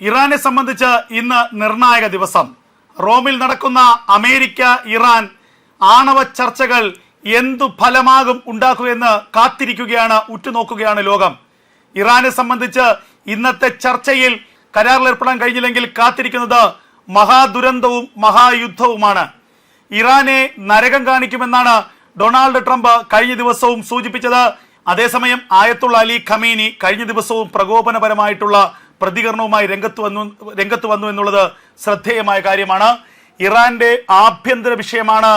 ഇറാനെ സംബന്ധിച്ച് ഇന്ന് നിർണായക ദിവസം. റോമിൽ നടക്കുന്ന അമേരിക്ക ഇറാൻ ആണവ ചർച്ചകൾ എന്തു ഫലമാകും ഉണ്ടാക്കുകയെന്ന് കാത്തിരിക്കുകയാണ് ഉറ്റുനോക്കുകയാണ് ലോകം. ഇറാനെ സംബന്ധിച്ച് ഇന്നത്തെ ചർച്ചയിൽ കരാറിലേർപ്പെടാൻ കഴിഞ്ഞില്ലെങ്കിൽ കാത്തിരിക്കുന്നത് മഹാദുരന്തവും മഹായുദ്ധവുമാണ്. ഇറാനെ നരകം കാണിക്കുമെന്നാണ് ഡൊണാൾഡ് ട്രംപ് കഴിഞ്ഞ ദിവസവും സൂചിപ്പിച്ചത്. അതേസമയം ആയത്തുള്ള അലി ഖമീനി കഴിഞ്ഞ ദിവസവും പ്രകോപനപരമായിട്ടുള്ള പ്രതികരണവുമായി രംഗത്ത് വന്നു രംഗത്ത് വന്നു എന്നുള്ളത് ശ്രദ്ധേയമായ കാര്യമാണ്. ഇറാന്റെ ആഭ്യന്തര വിഷയമാണ്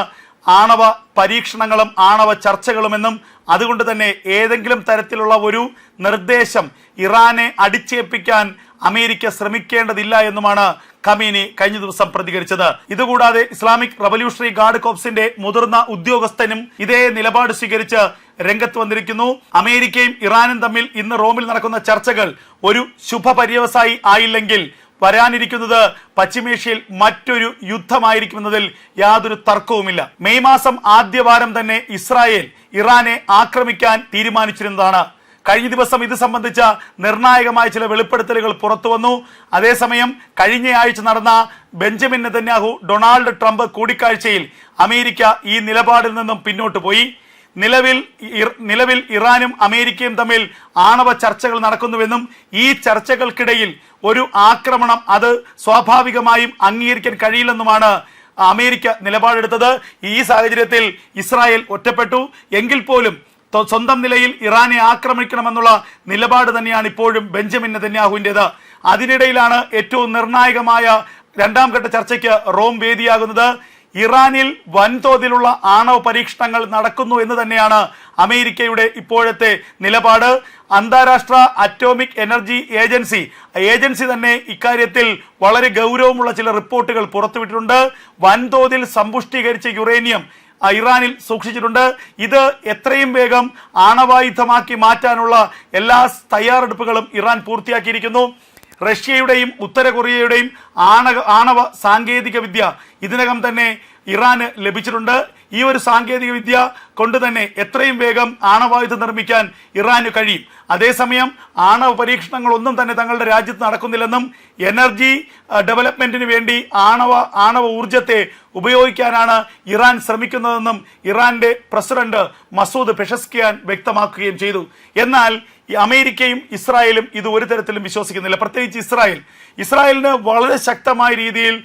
ആണവ പരീക്ഷണങ്ങളും ആണവ ചർച്ചകളുമെന്നും അതുകൊണ്ട് തന്നെ ഏതെങ്കിലും തരത്തിലുള്ള ഒരു നിർദ്ദേശം ഇറാനെ അടിച്ചേൽപ്പിക്കാൻ അമേരിക്ക ശ്രമിക്കേണ്ടതില്ല എന്നുമാണ് ഖമീനി കഴിഞ്ഞ ദിവസം പ്രതികരിച്ചത്. ഇതുകൂടാതെ ഇസ്ലാമിക് റവല്യൂഷണറി ഗാർഡ് കോപ്സിന്റെ മുതിർന്ന ഉദ്യോഗസ്ഥനും ഇതേ നിലപാട് സ്വീകരിച്ച് രംഗത്ത് വന്നിരിക്കുന്നു. അമേരിക്കയും ഇറാനും തമ്മിൽ ഇന്ന് റോമിൽ നടക്കുന്ന ചർച്ചകൾ ഒരു ശുഭപര്യവസായി ആയില്ലെങ്കിൽ വരാനിരിക്കുന്നത് പശ്ചിമേഷ്യയിൽ മറ്റൊരു യുദ്ധമായിരിക്കുമെന്നതിൽ യാതൊരു തർക്കവുമില്ല. മെയ് മാസം ആദ്യവാരം തന്നെ ഇസ്രായേൽ ഇറാനെ ആക്രമിക്കാൻ തീരുമാനിച്ചിരുന്നതാണ് കഴിഞ്ഞ ദിവസം ഇത് സംബന്ധിച്ച നിർണായകമായ ചില വെളിപ്പെടുത്തലുകൾ പുറത്തു വന്നു. അതേസമയം കഴിഞ്ഞയാഴ്ച നടന്ന ബെഞ്ചമിൻ നെതന്യാഹു ഡൊണാൾഡ് ട്രംപ് കൂടിക്കാഴ്ചയിൽ അമേരിക്ക ഈ നിലപാടിൽ നിന്നും പിന്നോട്ട് പോയി. നിലവിൽ നിലവിൽ ഇറാനും അമേരിക്കയും തമ്മിൽ ആണവ ചർച്ചകൾ നടക്കുന്നുവെന്നും ഈ ചർച്ചകൾക്കിടയിൽ ഒരു ആക്രമണം അത് സ്വാഭാവികമായും അംഗീകരിക്കാൻ കഴിയില്ലെന്നുമാണ് അമേരിക്ക നിലപാടെടുത്തത്. ഈ സാഹചര്യത്തിൽ ഇസ്രായേൽ ഒറ്റപ്പെട്ടു. എങ്കിൽ പോലും സ്വന്തം നിലയിൽ ഇറാനെ ആക്രമിക്കണമെന്നുള്ള നിലപാട് തന്നെയാണ് ഇപ്പോഴും ബെഞ്ചമിൻ നെതന്യാഹുവിന്റെത്. അതിനിടയിലാണ് ഏറ്റവും നിർണായകമായ രണ്ടാം ഘട്ട ചർച്ചയ്ക്ക് റോം വേദിയാകുന്നത്. ഇറാനിൽ വൻതോതിലുള്ള ആണവ പരീക്ഷണങ്ങൾ നടക്കുന്നു എന്ന് തന്നെയാണ് അമേരിക്കയുടെ ഇപ്പോഴത്തെ നിലപാട്. അന്താരാഷ്ട്ര അറ്റോമിക് എനർജി ഏജൻസി ഏജൻസി തന്നെ ഇക്കാര്യത്തിൽ വളരെ ഗൗരവമുള്ള ചില റിപ്പോർട്ടുകൾ പുറത്തുവിട്ടിട്ടുണ്ട്. വൻതോതിൽ സമ്പുഷ്ടീകരിച്ച യുറേനിയം ഇറാനിൽ സൂക്ഷിച്ചിട്ടുണ്ട്. ഇത് എത്രയും വേഗം ആണവായുധമാക്കി മാറ്റാനുള്ള എല്ലാ തയ്യാറെടുപ്പുകളും ഇറാൻ പൂർത്തിയാക്കിയിരിക്കുന്നു. റഷ്യയുടെയും ഉത്തര കൊറിയയുടെയും ആണവ ആണവ സാങ്കേതിക വിദ്യ ഇതിനകം തന്നെ ഇറാന് ലഭിച്ചിട്ടുണ്ട്. ഈ ഒരു സാങ്കേതിക വിദ്യ കൊണ്ട് തന്നെ എത്രയും വേഗം ആണവായുധം നിർമ്മിക്കാൻ ഇറാന് കഴിയും. അതേസമയം ആണവ പരീക്ഷണങ്ങളൊന്നും തന്നെ തങ്ങളുടെ രാജ്യത്ത് നടക്കുന്നില്ലെന്നും എനർജി ഡെവലപ്മെന്റിന് വേണ്ടി ആണവ ആണവ ഊർജത്തെ ഉപയോഗിക്കാനാണ് ഇറാൻ ശ്രമിക്കുന്നതെന്നും ഇറാന്റെ പ്രസിഡന്റ് മസൂദ് പെഷസ്കിയാൻ വ്യക്തമാക്കുകയും ചെയ്തു. എന്നാൽ ഈ അമേരിക്കയും ഇസ്രായേലും ഇത് ഒരു തരത്തിലും വിശ്വസിക്കുന്നില്ല. പ്രത്യേകിച്ച് ഇസ്രായേൽ. ഇസ്രായേലിന് വളരെ ശക്തമായ രീതിയിൽ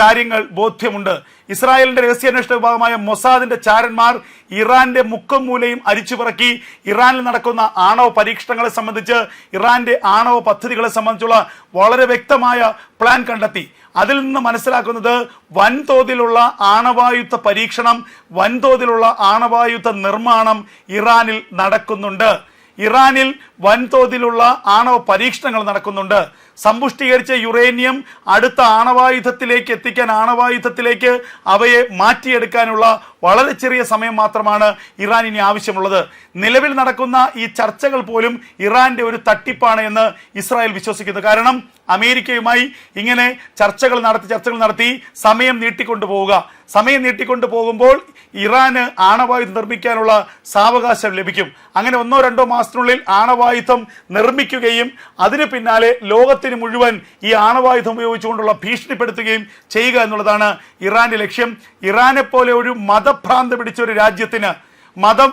കാര്യങ്ങൾ ബോധ്യമുണ്ട്. ഇസ്രായേലിന്റെ രഹസ്യാന്വേഷണ വിഭാഗമായ മൊസാദിന്റെ ചാരന്മാർ ഇറാന്റെ മുക്കം മൂലയും അരിച്ചുപിറക്കി ഇറാനിൽ നടക്കുന്ന ആണവ പരീക്ഷണങ്ങളെ സംബന്ധിച്ച് ഇറാന്റെ ആണവ പദ്ധതികളെ സംബന്ധിച്ചുള്ള വളരെ വ്യക്തമായ പ്ലാൻ കണ്ടെത്തി. അതിൽ നിന്ന് മനസ്സിലാക്കുന്നത് വൻതോതിലുള്ള ആണവായുധ പരീക്ഷണം വൻതോതിലുള്ള ആണവായുധ നിർമ്മാണം ഇറാനിൽ നടക്കുന്നുണ്ട്. ഇറാനിൽ വൻതോതിലുള്ള ആണവ പരീക്ഷണങ്ങൾ നടക്കുന്നുണ്ട്. സമ്പുഷ്ടീകരിച്ച യുറേനിയം അടുത്ത ആണവായുധത്തിലേക്ക് എത്തിക്കാൻ ആണവായുധത്തിലേക്ക് അവയെ മാറ്റിയെടുക്കാനുള്ള വളരെ ചെറിയ സമയം മാത്രമാണ് ഇറാൻ ഇനി ആവശ്യമുള്ളത്. നിലവിൽ നടക്കുന്ന ഈ ചർച്ചകൾ പോലും ഇറാന്റെ ഒരു തട്ടിപ്പാണ് എന്ന് ഇസ്രായേൽ വിശ്വസിക്കുന്നു. കാരണം അമേരിക്കയുമായി ഇങ്ങനെ ചർച്ചകൾ നടത്തി ചർച്ചകൾ നടത്തി സമയം നീട്ടിക്കൊണ്ടു പോവുക സമയം നീട്ടിക്കൊണ്ടു പോകുമ്പോൾ ഇറാന് ആണവായുധം നിർമ്മിക്കാനുള്ള സാവകാശം ലഭിക്കും. അങ്ങനെ ഒന്നോ രണ്ടോ മാസത്തിനുള്ളിൽ ആണവായുധം നിർമ്മിക്കുകയും അതിന് പിന്നാലെ ലോകത്തിന് മുഴുവൻ ഈ ആണവായുധം ഉപയോഗിച്ചുകൊണ്ടുള്ള ഭീഷണിപ്പെടുത്തുകയും ചെയ്യുക എന്നുള്ളതാണ് ഇറാന്റെ ലക്ഷ്യം. ഇറാനെ പോലെ ഒരു മതഭ്രാന്ത് പിടിച്ച ഒരു രാജ്യത്തിന് മതം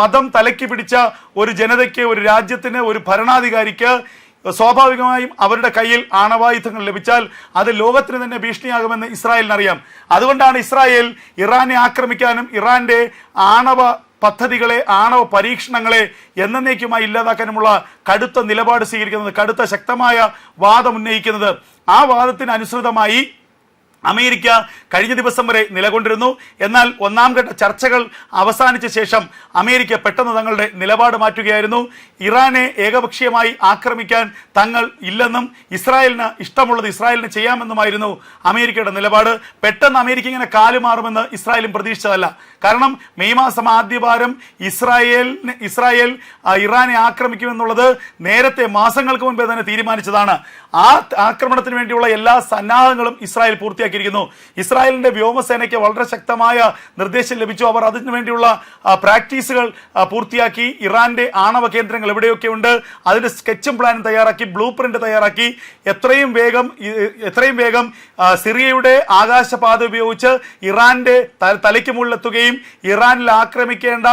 മതം തലയ്ക്ക് പിടിച്ച ഒരു ജനതയ്ക്ക് ഒരു രാജ്യത്തിന് ഒരു ഭരണാധികാരിക്ക് സ്വാഭാവികമായും അവരുടെ കയ്യിൽ ആണവായുധങ്ങൾ ലഭിച്ചാൽ അത് ലോകത്തിന് തന്നെ ഭീഷണിയാകുമെന്ന് ഇസ്രായേലിനറിയാം. അതുകൊണ്ടാണ് ഇസ്രായേൽ ഇറാനെ ആക്രമിക്കാനും ഇറാന്റെ ആണവ പദ്ധതികളെ ആണവ പരീക്ഷണങ്ങളെ എന്നേക്കുമായി ഇല്ലാതാക്കാനുമുള്ള കടുത്ത നിലപാട് സ്വീകരിക്കുന്നത് കടുത്ത ശക്തമായ വാദം ഉന്നയിക്കുന്നത്. ആ വാദത്തിന് അനുസൃതമായി അമേരിക്ക കഴിഞ്ഞ ദിവസം വരെ നിലകൊണ്ടിരുന്നു. എന്നാൽ ഒന്നാം ഘട്ട ചർച്ചകൾ അവസാനിച്ച ശേഷം അമേരിക്ക പെട്ടെന്ന് തങ്ങളുടെ നിലപാട് മാറ്റുകയായിരുന്നു. ഇറാനെ ഏകപക്ഷീയമായി ആക്രമിക്കാൻ തങ്ങൾ ഇല്ലെന്നും ഇസ്രായേലിന് ഇഷ്ടമുള്ളത് ഇസ്രായേലിന് ചെയ്യാമെന്നുമായിരുന്നു അമേരിക്കയുടെ നിലപാട്. പെട്ടെന്ന് അമേരിക്ക ഇങ്ങനെ കാലുമാറുമെന്ന് ഇസ്രായേലും പ്രതീക്ഷിച്ചതല്ല. കാരണം മെയ് മാസം ആദ്യവാരം ഇസ്രായേലിന് ഇസ്രായേൽ ഇറാനെ ആക്രമിക്കുമെന്നുള്ളത് നേരത്തെ മാസങ്ങൾക്ക് മുൻപേ തന്നെ തീരുമാനിച്ചതാണ്. ആ ആക്രമണത്തിന് വേണ്ടിയുള്ള എല്ലാ സന്നാഹങ്ങളും ഇസ്രായേൽ പൂർത്തിയാക്കി പൂർത്തിയാക്കിയിരിക്കുന്നു ഇസ്രായേലിന്റെ വ്യോമസേനയ്ക്ക് വളരെ ശക്തമായ നിർദ്ദേശം ലഭിച്ചു. അവർ അതിനു വേണ്ടിയുള്ള പ്രാക്ടീസുകൾ പൂർത്തിയാക്കി. ഇറാന്റെ ആണവ കേന്ദ്രങ്ങൾ എവിടെയൊക്കെ ഉണ്ട്? അതിന്റെ സ്കെച്ചും പ്ലാനും തയ്യാറാക്കി ബ്ലൂ പ്രിന്റ് തയ്യാറാക്കി. എത്രയും വേഗം എത്രയും വേഗം സിറിയയുടെ ആകാശപാത ഉപയോഗിച്ച് ഇറാന്റെ തലയ്ക്ക് മുകളിലെത്തുകയും ഇറാനിൽ ആക്രമിക്കേണ്ട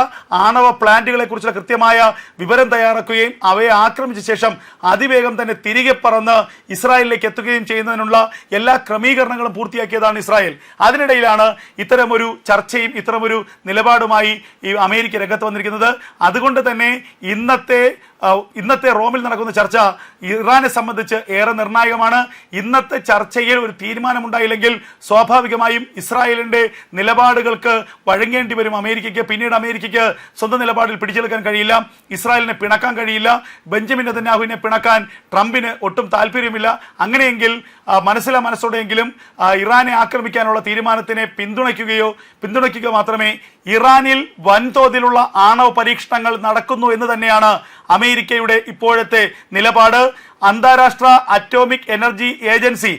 ആണവ പ്ലാന്റുകളെ കുറിച്ചുള്ള കൃത്യമായ വിവരം തയ്യാറാക്കുകയും അവയെ ആക്രമിച്ച ശേഷം അതിവേഗം തന്നെ തിരികെ പറന്ന് ഇസ്രായേലിലേക്ക് എത്തുകയും ചെയ്യുന്നതിനുള്ള എല്ലാ ക്രമീകരണങ്ങളും പൂർത്തിയാക്കിയതാണ് ഇസ്രായേൽ. അതിനിടയിലാണ് ഇത്തരമൊരു ചർച്ചയും ഇത്തരമൊരു നിലപാടുമായി ഈ അമേരിക്ക രംഗത്ത് വന്നിരിക്കുന്നത്. അതുകൊണ്ട് തന്നെ ഇന്നത്തെ ഇന്നത്തെ റോമിൽ നടക്കുന്ന ചർച്ച ഇറാനെ സംബന്ധിച്ച് ഏറെ നിർണായകമാണ്. ഇന്നത്തെ ചർച്ചയിൽ ഒരു തീരുമാനമുണ്ടായില്ലെങ്കിൽ സ്വാഭാവികമായും ഇസ്രായേലിന്റെ നിലപാടുകൾക്ക് വഴങ്ങേണ്ടി വരും അമേരിക്കയ്ക്ക്. പിന്നീട് അമേരിക്കയ്ക്ക് സ്വന്തം നിലപാടിൽ പിടിച്ചെടുക്കാൻ കഴിയില്ല. ഇസ്രായേലിനെ പിണക്കാൻ കഴിയില്ല. ബെഞ്ചമിൻ നെതന്യാഹുവിനെ പിണക്കാൻ ട്രംപിന് ഒട്ടും താല്പര്യമില്ല. അങ്ങനെയെങ്കിൽ മനസ്സിലെ മനസ്സോടെയെങ്കിലും ഇറാനെ ആക്രമിക്കാനുള്ള തീരുമാനത്തിനെ പിന്തുണയ്ക്കുകയോ പിന്തുണയ്ക്കുക മാത്രമേ ഇറാനിൽ വൻതോതിലുള്ള ആണവ പരീക്ഷണങ്ങൾ നടക്കുന്നു എന്ന് തന്നെയാണ് അമേരിക്കയുടെ ഇപ്പോഴത്തെ നിലപാട്. അന്താരാഷ്ട്ര അറ്റോമിക് എനർജി ഏജൻസി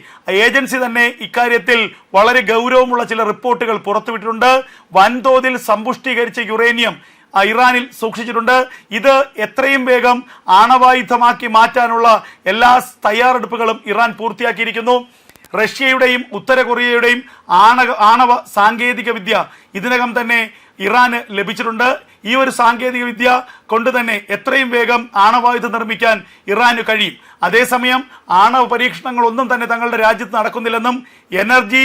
ഏജൻസി തന്നെ ഇക്കാര്യത്തിൽ വളരെ ഗൗരവമുള്ള ചില റിപ്പോർട്ടുകൾ പുറത്തുവിട്ടിട്ടുണ്ട്. വൻതോതിൽ സമ്പുഷ്ടീകരിച്ച യുറേനിയം ഇറാനിൽ സൂക്ഷിച്ചിട്ടുണ്ട്. ഇത് എത്രയും വേഗം ആണവായുധമാക്കി മാറ്റാനുള്ള എല്ലാ തയ്യാറെടുപ്പുകളും ഇറാൻ പൂർത്തിയാക്കിയിരിക്കുന്നു. റഷ്യയുടെയും ഉത്തര കൊറിയയുടെയും ആണവ സാങ്കേതിക വിദ്യ ഇതിനകം തന്നെ ഇറാന് ലഭിച്ചിട്ടുണ്ട്. ഈ ഒരു സാങ്കേതിക വിദ്യ കൊണ്ട് തന്നെ എത്രയും വേഗം ആണവായുധം നിർമ്മിക്കാൻ ഇറാന് കഴിയും. അതേസമയം ആണവ പരീക്ഷണങ്ങളൊന്നും തന്നെ തങ്ങളുടെ രാജ്യത്ത് നടക്കുന്നില്ലെന്നും എനർജി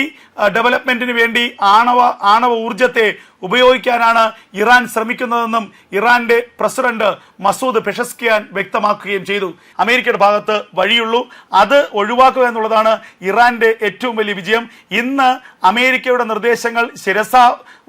ഡെവലപ്മെന്റിന് വേണ്ടി ആണവ ആണവ ഊർജത്തെ ഉപയോഗിക്കാനാണ് ഇറാൻ ശ്രമിക്കുന്നതെന്നും ഇറാന്റെ പ്രസിഡന്റ് മസൂദ് പെഷസ്കിയാൻ വ്യക്തമാക്കുകയും ചെയ്തു. അമേരിക്കയുടെ ഭാഗത്ത് വഴിയുള്ളൂ. അത് ഒഴിവാക്കുക എന്നുള്ളതാണ് ഇറാന്റെ ഏറ്റവും വലിയ വിജയം. ഇന്ന് അമേരിക്കയുടെ നിർദ്ദേശങ്ങൾ ശിരസ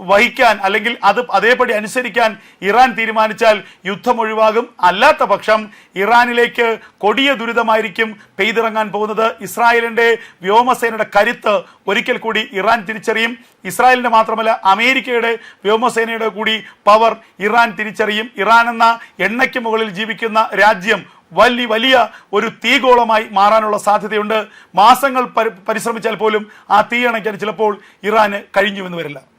വഹിക്കാൻ അല്ലെങ്കിൽ അത് അതേപടി അനുസരിക്കാൻ ഇറാൻ തീരുമാനിച്ചാൽ യുദ്ധം ഒഴിവാകും. അല്ലാത്ത പക്ഷം ഇറാനിലേക്ക് കൊടിയ ദുരിതമായിരിക്കും പെയ്തിറങ്ങാൻ പോകുന്നത്. ഇസ്രായേലിന്റെ വ്യോമസേനയുടെ കരുത്ത് ഒരിക്കൽ കൂടി ഇറാൻ തിരിച്ചറിയും. ഇസ്രായേലിന്റെ മാത്രമല്ല അമേരിക്കയുടെ വ്യോമസേനയുടെ കൂടി പവർ ഇറാൻ തിരിച്ചറിയും. ഇറാൻ എന്ന എണ്ണയ്ക്ക് മുകളിൽ ജീവിക്കുന്ന രാജ്യം വലിയ വലിയ ഒരു തീഗോളമായി മാറാനുള്ള സാധ്യതയുണ്ട്. മാസങ്ങൾ പരിശ്രമിച്ചാൽ പോലും ആ തീയണയ്ക്കാൻ ചിലപ്പോൾ ഇറാന് കഴിഞ്ഞു എന്ന് വരില്ല.